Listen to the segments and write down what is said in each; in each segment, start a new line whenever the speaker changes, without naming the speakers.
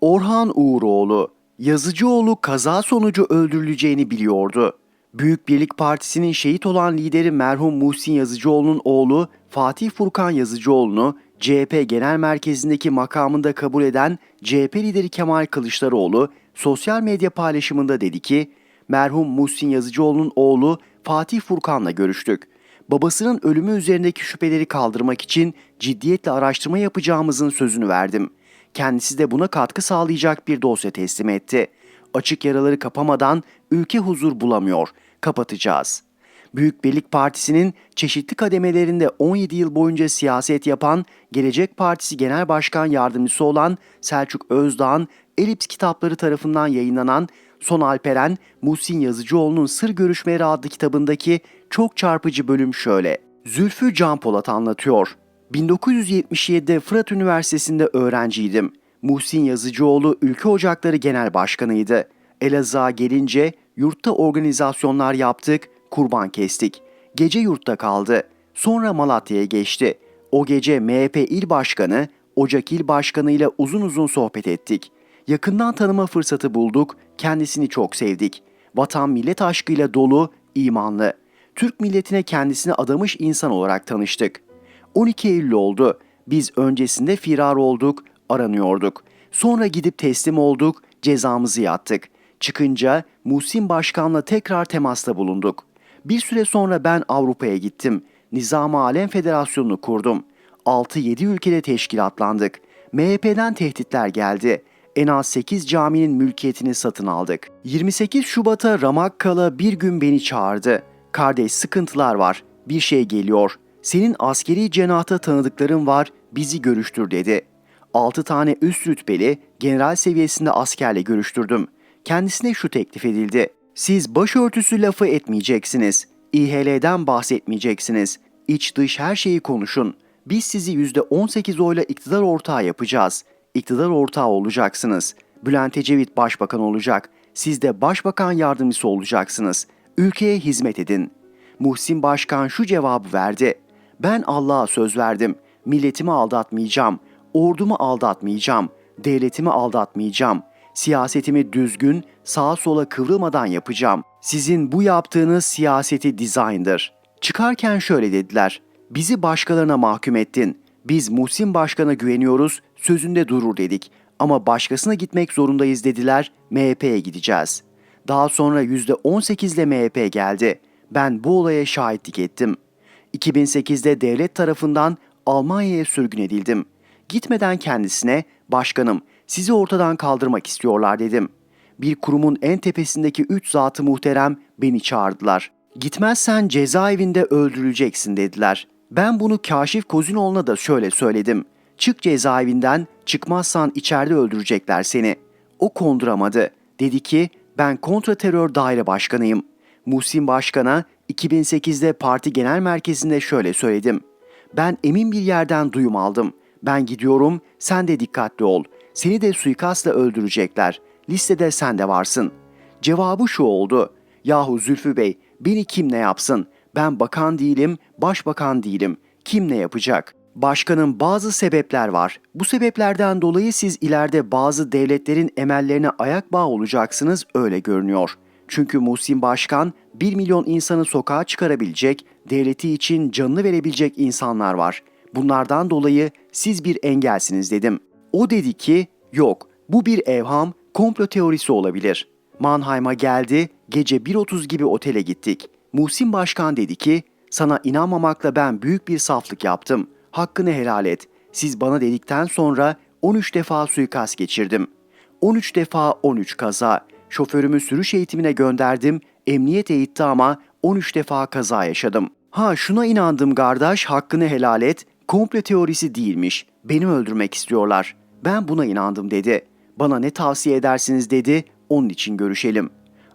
Orhan Uğuroğlu, Yazıcıoğlu kaza sonucu öldürüleceğini biliyordu. Büyük Birlik Partisi'nin şehit olan lideri merhum Muhsin Yazıcıoğlu'nun oğlu Fatih Furkan Yazıcıoğlu'nu CHP Genel Merkezi'ndeki makamında kabul eden CHP lideri Kemal Kılıçdaroğlu sosyal medya paylaşımında dedi ki, merhum Muhsin Yazıcıoğlu'nun oğlu Fatih Furkan'la görüştük. Babasının ölümü üzerindeki şüpheleri kaldırmak için ciddiyetle araştırma yapacağımızın sözünü verdim. Kendisi de buna katkı sağlayacak bir dosya teslim etti. Açık yaraları kapamadan ülke huzur bulamıyor. Kapatacağız. Büyük Birlik Partisi'nin çeşitli kademelerinde 17 yıl boyunca siyaset yapan Gelecek Partisi Genel Başkan Yardımcısı olan Selçuk Özdağ'ın Elips kitapları tarafından yayınlanan Son Alperen, Muhsin Yazıcıoğlu'nun Sır Görüşmeleri adlı kitabındaki çok çarpıcı bölüm şöyle. Zülfü Can Polat anlatıyor. 1977'de Fırat Üniversitesi'nde öğrenciydim. Muhsin Yazıcıoğlu Ülke Ocakları Genel Başkanıydı. Elazığ'a gelince yurtta organizasyonlar yaptık, kurban kestik. Gece yurtta kaldı. Sonra Malatya'ya geçti. O gece MHP İl Başkanı, Ocak İl Başkanı ile uzun uzun sohbet ettik. Yakından tanıma fırsatı bulduk, kendisini çok sevdik. Vatan millet aşkıyla dolu, imanlı. Türk milletine kendisini adamış insan olarak tanıştık. 12 Eylül oldu. Biz öncesinde firar olduk, aranıyorduk. Sonra gidip teslim olduk, cezamızı yattık. Çıkınca Muhsin Başkan'la tekrar temasta bulunduk. Bir süre sonra ben Avrupa'ya gittim. Nizam-ı Alem Federasyonu'nu kurdum. 6-7 ülkede teşkilatlandık. MHP'den tehditler geldi. En az 8 caminin mülkiyetini satın aldık. 28 Şubat'a Ramakkala bir gün beni çağırdı. Kardeş sıkıntılar var. Bir şey geliyor. Senin askeri cenahta tanıdıkların var. Bizi görüştür dedi. 6 tane üst rütbeli general seviyesinde askerle görüştürdüm. Kendisine şu teklif edildi. Siz başörtüsü lafı etmeyeceksiniz. İHL'den bahsetmeyeceksiniz. İç dış her şeyi konuşun. Biz sizi %18 oyla iktidar ortağı yapacağız. İktidar ortağı olacaksınız. Bülent Ecevit başbakan olacak. Siz de başbakan yardımcısı olacaksınız. Ülkeye hizmet edin. Muhsin Başkan şu cevabı verdi. Ben Allah'a söz verdim. Milletimi aldatmayacağım. Ordumu aldatmayacağım. Devletimi aldatmayacağım. Siyasetimi düzgün, sağa sola kıvrılmadan yapacağım. Sizin bu yaptığınız siyaseti dizayndır. Çıkarken şöyle dediler. Bizi başkalarına mahkum ettin. Biz Muhsin Başkan'a güveniyoruz, sözünde durur dedik. Ama başkasına gitmek zorundayız dediler, MHP'ye gideceğiz. Daha sonra %18 ile MHP geldi. Ben bu olaya şahitlik ettim. 2008'de devlet tarafından Almanya'ya sürgün edildim. Gitmeden kendisine, başkanım sizi ortadan kaldırmak istiyorlar dedim. Bir kurumun en tepesindeki üç zatı muhterem beni çağırdılar. Gitmezsen cezaevinde öldürüleceksin dediler. Ben bunu Kaşif Kozinoğlu'na da şöyle söyledim. Çık cezaevinden, çıkmazsan içeride öldürecekler seni. O konduramadı. Dedi ki ben kontra terör daire başkanıyım. Muhsin Başkan'a 2008'de parti genel merkezinde şöyle söyledim. Ben emin bir yerden duyum aldım. Ben gidiyorum, sen de dikkatli ol. Seni de suikastla öldürecekler. Listede sen de varsın. Cevabı şu oldu. Yahu Zülfü Bey, beni kim ne yapsın? Ben bakan değilim, başbakan değilim. Kim ne yapacak? Başkanın bazı sebepler var. Bu sebeplerden dolayı siz ileride bazı devletlerin emellerine ayak bağı olacaksınız öyle görünüyor. Çünkü Muhsin Başkan 1 milyon insanı sokağa çıkarabilecek, devleti için canını verebilecek insanlar var. Bunlardan dolayı siz bir engelsiniz dedim. O dedi ki yok bu bir evham, komplo teorisi olabilir. Mannheim'a geldi, gece 1.30 gibi otele gittik. Muhsin Başkan dedi ki sana inanmamakla ben büyük bir saflık yaptım. Hakkını helal et. Siz bana dedikten sonra 13 defa suikast geçirdim. 13 defa 13 kaza. Şoförümü sürüş eğitimine gönderdim. Emniyet eğitti ama 13 defa kaza yaşadım. Ha şuna inandım kardeş hakkını helal et. Komple teorisi değilmiş. Beni öldürmek istiyorlar. Ben buna inandım dedi. Bana ne tavsiye edersiniz dedi. Onun için görüşelim.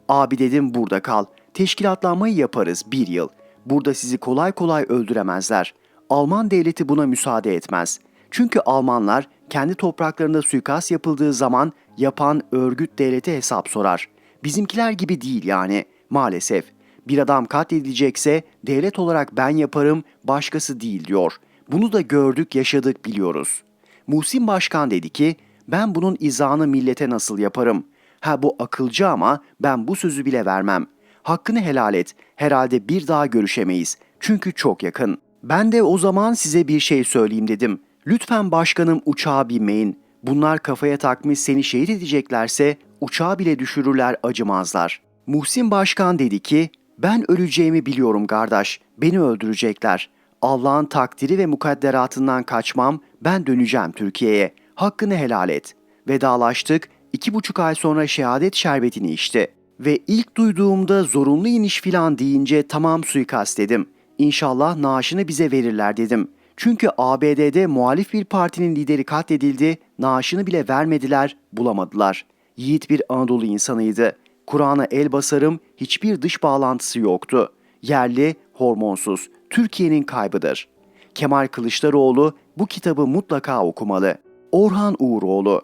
Abi dedim burada kal. Teşkilatlanmayı yaparız bir yıl. Burada sizi kolay kolay öldüremezler. Alman devleti buna müsaade etmez. Çünkü Almanlar kendi topraklarında suikast yapıldığı zaman yapan örgüt devlete hesap sorar. Bizimkiler gibi değil yani maalesef. Bir adam katledilecekse devlet olarak ben yaparım, başkası değil diyor. Bunu da gördük, yaşadık, biliyoruz. Muhsin Başkan dedi ki, Ben bunun izahını millete nasıl yaparım? Ha bu akılcı ama ben bu sözü bile vermem. Hakkını helal et. Herhalde bir daha görüşemeyiz. Çünkü çok yakın. Ben de o zaman size bir şey söyleyeyim dedim. Lütfen başkanım uçağa binmeyin. Bunlar kafaya takmış seni şehit edeceklerse uçağı bile düşürürler acımazlar. Muhsin Başkan dedi ki ben öleceğimi biliyorum kardeş. Beni öldürecekler. Allah'ın takdiri ve mukadderatından kaçmam. Ben döneceğim Türkiye'ye. Hakkını helal et. Vedalaştık. iki buçuk ay sonra şehadet şerbetini içti. Ve ilk duyduğumda zorunlu iniş filan deyince tamam suikast dedim. İnşallah naaşını bize verirler dedim. Çünkü ABD'de muhalif bir partinin lideri katledildi, naaşını bile vermediler, bulamadılar. Yiğit bir Anadolu insanıydı. Kur'an'a el basarım, hiçbir dış bağlantısı yoktu. Yerli, hormonsuz, Türkiye'nin kaybıdır. Kemal Kılıçdaroğlu bu kitabı mutlaka okumalı. Orhan Uğuroğlu